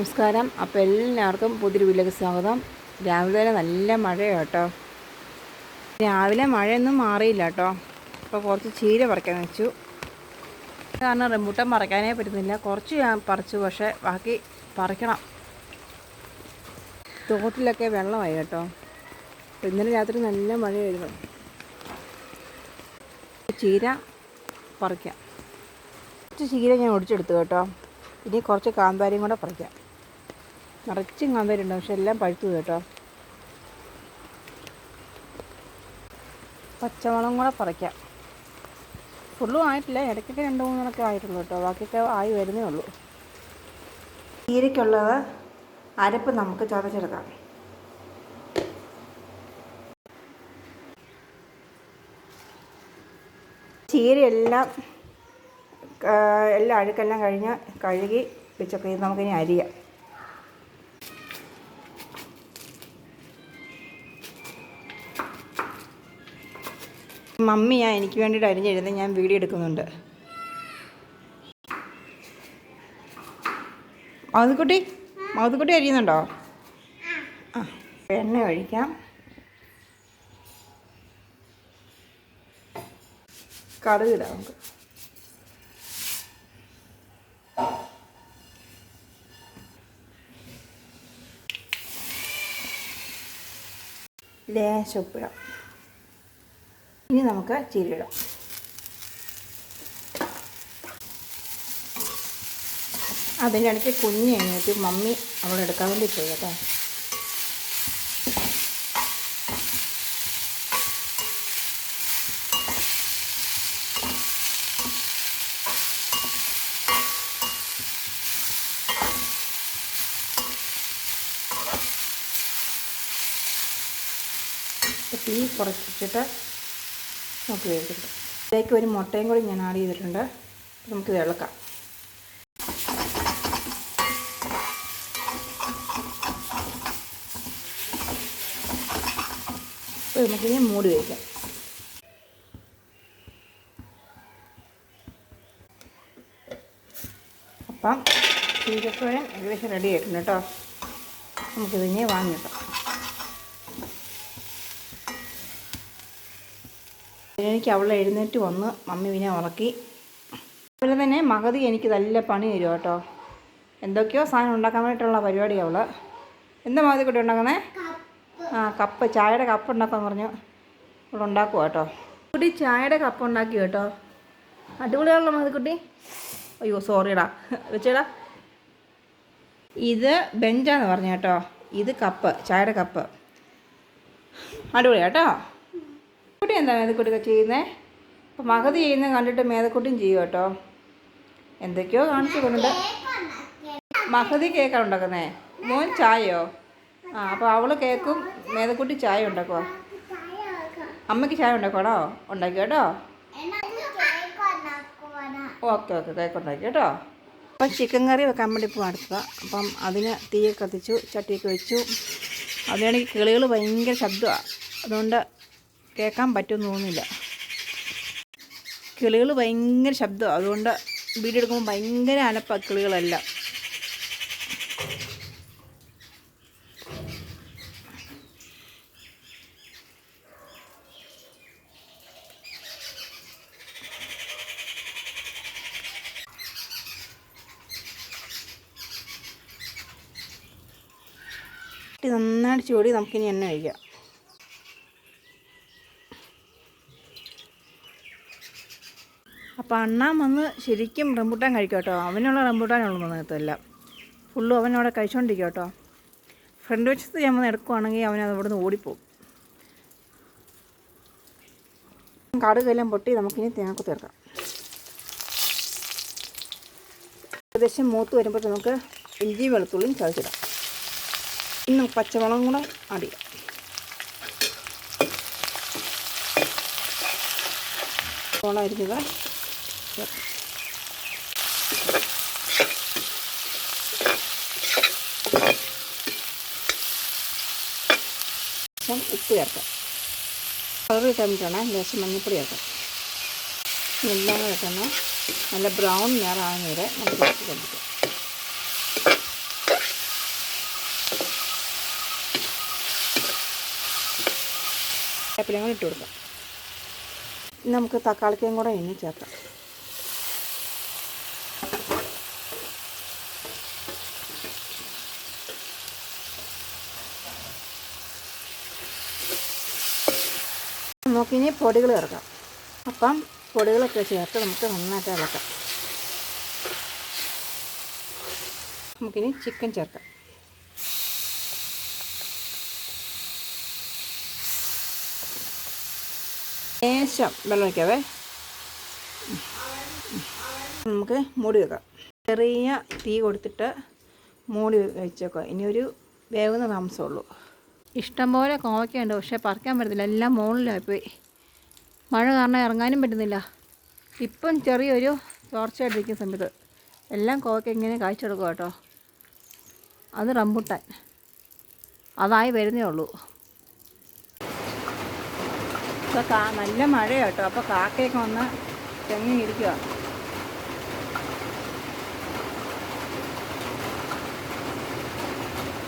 നമസ്കാരം. അപ്പോൾ എല്ലാവർക്കും പുതിയ വീട്ടിലേക്ക് സ്വാഗതം. രാവിലെ തന്നെ നല്ല മഴയാണ് കേട്ടോ രാവിലെ മഴയൊന്നും മാറിയില്ല കേട്ടോ അപ്പോൾ കുറച്ച് ചീര പറിക്കാൻ വെച്ചു. കാരണം റംബൂട്ടാൻ പറിക്കാനേ പറ്റുന്നില്ല. കുറച്ച് ഞാൻ പറിച്ചു പക്ഷേ ബാക്കി പറിക്കണം. തോട്ടിലൊക്കെ വെള്ളമായി കേട്ടോ. ഇന്നലെ രാത്രി നല്ല മഴയായിരുന്നു. ചീര പറിക്കാം. കുറച്ച് ചീര ഞാൻ ഒടിച്ചെടുത്തു കേട്ടോ. ഇനി കുറച്ച് കാന്താരിയും കൂടെ പറിക്കാം. നിറച്ചും കാന്തരുണ്ട് പക്ഷെ എല്ലാം പഴുത്തു കേട്ടോ. പച്ചമുളകും കൂടെ പറിക്കാം. ഫുള്ളും ആയിട്ടില്ല. ഇടയ്ക്കൊക്കെ രണ്ട് മൂന്നിനൊക്കെ ആയിട്ടുള്ളൂ കേട്ടോ. ബാക്കിയൊക്കെ ആയി വരുന്നേ ഉള്ളൂ. ചീരയ്ക്കുള്ളത് അരപ്പ് നമുക്ക് ചതച്ചെടുക്കാം. ചീരയെല്ലാം എല്ലാ അഴുക്കെല്ലാം കഴിഞ്ഞ് കഴുകി വെച്ചൊക്കെ നമുക്കിനി അരിയാം. മമ്മി ഞാൻ എനിക്ക് വേണ്ടിയിട്ട് അരിഞ്ഞിരുന്ന് ഞാൻ വീഡിയോ എടുക്കുന്നുണ്ട്. മൗതുക്കുട്ടി മൗതുക്കുട്ടി അരിയുന്നുണ്ടോ? ആ എണ്ണ ഒഴിക്കാം. കടുക് ഇടാം നമുക്ക്. ലേശം ഉപ്പിടാം. ഇനി നമുക്ക് ചീരയിടാം. ഇടയ്ക്ക് കുഞ്ഞ് എഴുന്നേറ്റ് മമ്മി അവൾ എടുക്കാൻ വേണ്ടി പോയി കേട്ടോ. തീ കുറച്ചിട്ട് നമുക്ക് വേവിച്ചെടുക്കാം. ഇതിലേക്ക് ഒരു മുട്ടയും കൂടി ഞാൻ ആഡ് ചെയ്തിട്ടുണ്ട്. നമുക്ക് ഇളക്കാം. നമുക്കിനി മൂടി വയ്ക്കാം അപ്പം ചീരത്തോരൻ ഏകദേശം റെഡി ആയിട്ടുണ്ട് കേട്ടോ. നമുക്കിതിനെ വാങ്ങിക്കാം. എനിക്ക് അവൾ എഴുന്നേറ്റ് വന്ന് മമ്മി പിന്നെ ഉറക്കി. അതുപോലെ തന്നെ മകതി എനിക്ക് നല്ല പണി തരും കേട്ടോ. എന്തൊക്കെയോ സാധനം ഉണ്ടാക്കാൻ വേണ്ടിയിട്ടുള്ള പരിപാടി അവൾ. എന്താ മകതി കുട്ടി ഉണ്ടാക്കുന്നേ? ആ കപ്പ്. ചായയുടെ കപ്പ് ഉണ്ടാക്കാൻ പറഞ്ഞു. അവൾ ഉണ്ടാക്കുക കേട്ടോ. കുട്ടി ചായയുടെ കപ്പ് ഉണ്ടാക്കി കേട്ടോ. അടിപൊളിയാണല്ലോ മഹതിക്കുട്ടി അയ്യോ സോറിടാ വെച്ചേടാ. ഇത് ബെഞ്ചാന്ന് പറഞ്ഞു കേട്ടോ. ഇത് കപ്പ് ചായയുടെ കപ്പ്. അടിപൊളി കേട്ടോ. കുട്ടി എന്താ മേതക്കുട്ടിയൊക്കെ ചെയ്യുന്നത് അപ്പോൾ മഹതി ചെയ്യുന്നത് കണ്ടിട്ട് മേതക്കുട്ടിയും ചെയ്യും കേട്ടോ. എന്തൊക്കെയോ കാണിച്ചു കൊണ്ട് മഹതി കേക്കാണ് ഉണ്ടാക്കുന്നേ? മോൻ ചായയോ? ആ അപ്പോൾ അവൾ കേക്കും മേതക്കുട്ടി ചായ ഉണ്ടാക്കുമോ അമ്മയ്ക്ക് ചായ ഉണ്ടാക്കണോ ഉണ്ടാക്കി കേട്ടോ. ഓക്കെ ഓക്കെ കേക്ക് ഉണ്ടാക്കി കേട്ടോ. അപ്പം ചിക്കൻ കറി വെക്കാൻ വേണ്ടി ഇപ്പോൾ അടുത്തതാണ് അപ്പം അതിന് തീയൊക്കെ കത്തിച്ചു ചട്ടിയൊക്കെ വെച്ചു. അതിനാണെങ്കിൽ കിളികൾ ഭയങ്കര ശബ്ദമാണ് അതുകൊണ്ട് കേൾക്കാൻ പറ്റുമെന്ന് തോന്നുന്നില്ല. കിളികൾ ഭയങ്കര ശബ്ദമാണ് അതുകൊണ്ട് വീഡിയോ എടുക്കുമ്പോൾ ഭയങ്കര അലപ്പ കിളികളെല്ലാം. നന്നായിട്ട് ചൂടി നമുക്കിനി എണ്ണ ഒഴിക്കാം അപ്പോൾ അണ്ണാൻ വന്ന് ശരിക്കും റംബൂട്ടാൻ കഴിക്കും കേട്ടോ. അവനുള്ള റംബൂട്ടാനുള്ള വന്നതല്ല ഫുള്ളും അവനവിടെ കഴിച്ചുകൊണ്ടിരിക്കും കേട്ടോ. ഫ്രണ്ട് വശത്ത് ഞാൻ വന്ന് എടുക്കുവാണെങ്കിൽ അവനത് ഇവിടെ നിന്ന് ഓടിപ്പോവും കടുകെല്ലാം പൊട്ടി നമുക്കിനി തേങ്ങക്ക് തീർക്കാം. ഏകദേശം മൂത്ത് വരുമ്പോൾ നമുക്ക് ഇഞ്ചി വെളുത്തുള്ളിയും ചതച്ചിടാം. ഇന്ന് പച്ചമുളകും കൂടെ അരിഞ്ഞത് ചേർക്കാം ലേശം ഉപ്പ് ചേർക്കാം. കളർ കിട്ടാൻ വേണ്ടിയിട്ടാണ് ലേശം മഞ്ഞപ്പൊടി ചേർക്കാം. എല്ലാം കിടക്കുന്ന നല്ല ബ്രൗൺ നിറാകുന്ന വരെ നമുക്ക് കണ്ടിക്കാം വേപ്പിലയും കൂടെ ഇട്ട് കൊടുക്കാം. നമുക്ക് തക്കാളിക്കയും കൂടെ ഇനി ചേർക്കാം. നമുക്കിനി പൊടികൾ ചേർക്കാം. അപ്പം പൊടികളൊക്കെ ചേർത്ത് നമുക്ക് നന്നായിട്ട് ഇളക്കാം. നമുക്കിനി ചിക്കൻ ചേർക്കാം. ലേശം വെള്ളം വയ്ക്കാവേ നമുക്ക് മൂടി വെക്കാം. ചെറിയ തീ കൊടുത്തിട്ട് മൂടി വെച്ചേക്കാം ഇനി ഒരു വേവുന്ന താമസമുള്ളൂ. ഇഷ്ടംപോലെ കോവയ്ക്കുണ്ട് പക്ഷേ പറിക്കാൻ പറ്റത്തില്ല. എല്ലാം മുകളിലായിപ്പോയി മഴ കാരണം ഇറങ്ങാനും പറ്റുന്നില്ല. ഇപ്പം ചെറിയൊരു ചോർച്ചയായിട്ടിരിക്കുന്ന സമയത്ത് എല്ലാം കോവയ്ക്ക ഇങ്ങനെ കാഴ്ചയെടുക്കുക കേട്ടോ. അത് റംബുട്ടാൻ. അതായി വരുന്നേ ഉള്ളൂ. ഇപ്പോൾ കാ നല്ല മഴയാട്ടോ അപ്പോൾ കാക്കയൊക്കെ വന്ന് തെങ്ങിയിരിക്കുക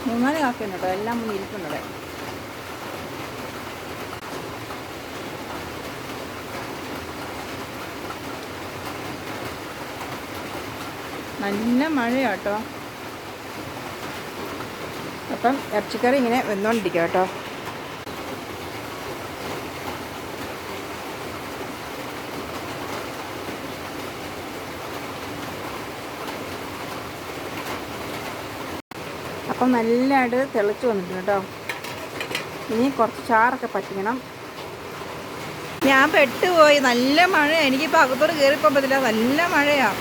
മൂന്നാൽ കാക്കയുണ്ട് കേട്ടോ. എല്ലാം ഇരിക്കുന്നുണ്ട് നല്ല മഴയാട്ടോ. അപ്പം ഇറച്ചിക്കറി ഇങ്ങനെ വന്നുകൊണ്ടിരിക്കുക കേട്ടോ. അപ്പം നല്ലതായിട്ട് തിളച്ച് വന്നിട്ടുണ്ട് കേട്ടോ. ഇനി കുറച്ച് ചാറൊക്കെ പറ്റിക്കണം. ഞാൻ പെട്ടുപോയി. നല്ല മഴയാണ് എനിക്കിപ്പോൾ അകത്തോട് കയറിപ്പോൾ പറ്റില്ല നല്ല മഴയാണ്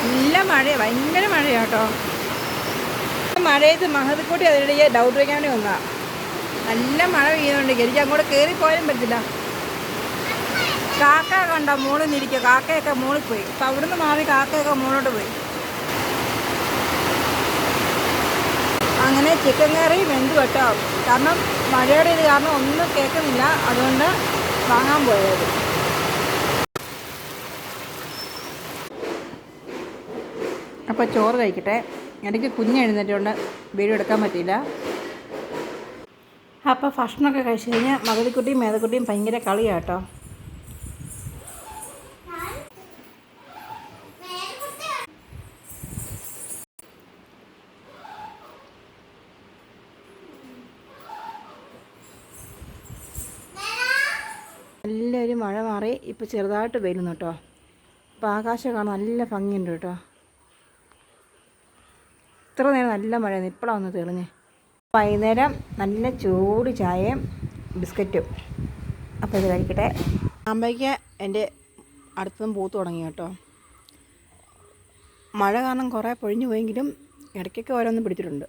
നല്ല മഴയാണ് ഭയങ്കര മഴയാണ് കേട്ടോ മഴയത്ത് മഹതിക്കൂട്ടി അതിനിടയിൽ ഡൗട്ട് വയ്ക്കാണ്ട് വന്നതാണ് നല്ല മഴ പെയ്യുന്നുണ്ട് എനിക്ക് അങ്ങോട്ട് കയറിപ്പോയാലും പറ്റില്ല. കാക്ക കണ്ട മുകളിൽ നിന്നിരിക്കുക കാക്കയൊക്കെ മുകളിൽ പോയി. അപ്പം അവിടുന്ന് മാറി കാക്കയൊക്കെ മുകളിലോട്ട് പോയി. അങ്ങനെ ചിക്കൻ കറി വെന്ത് കേട്ടോ. കാരണം മഴയുടെ ഇത് കാരണം ഒന്നും കേൾക്കുന്നില്ല. അതുകൊണ്ട് വാങ്ങാൻ പോയത്. അപ്പോൾ ചോറ് കഴിക്കട്ടെ. ഇടയ്ക്ക് കുഞ്ഞ് എഴുന്നേറ്റുകൊണ്ട് വീഡിയോ എടുക്കാൻ പറ്റിയില്ല. അപ്പോൾ ഭക്ഷണമൊക്കെ കഴിച്ച് കഴിഞ്ഞാൽ മകളിക്കുട്ടിയും മേതക്കുട്ടിയും ഭയങ്കര കളിയാണ് കേട്ടോ നല്ലൊരു മഴ മാറി. ഇപ്പോൾ ചെറുതായിട്ട് വരുന്നു കേട്ടോ അപ്പോൾ ആകാശം കാണാൻ നല്ല ഭംഗിയുണ്ട് കേട്ടോ. ഇത്ര നേരം നല്ല മഴയായിരുന്നു. ഇപ്പോഴാണ് ഒന്ന് തെളിഞ്ഞ്. വൈകുന്നേരം നല്ല ചൂട് ചായയും ബിസ്ക്കറ്റും. അപ്പോൾ ഇത് കഴിക്കട്ടെ. ആകുമ്പോഴേക്ക് എന്റെ അടുത്തും പൂത്ത് തുടങ്ങി കേട്ടോ. മഴ കാരണം കുറേ പൊഴിഞ്ഞു പോയെങ്കിലും ഇടയ്ക്കൊക്കെ ഓരോന്നും പിടിച്ചിട്ടുണ്ട്.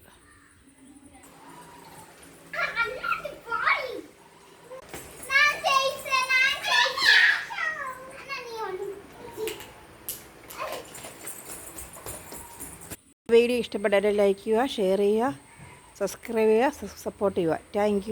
വീഡിയോ ഇഷ്ടപ്പെട്ടാൽ ലൈക്ക് ചെയ്യുക ഷെയർ ചെയ്യുക സബ്സ്ക്രൈബ് ചെയ്യുക സപ്പോർട്ട് ചെയ്യുക. താങ്ക്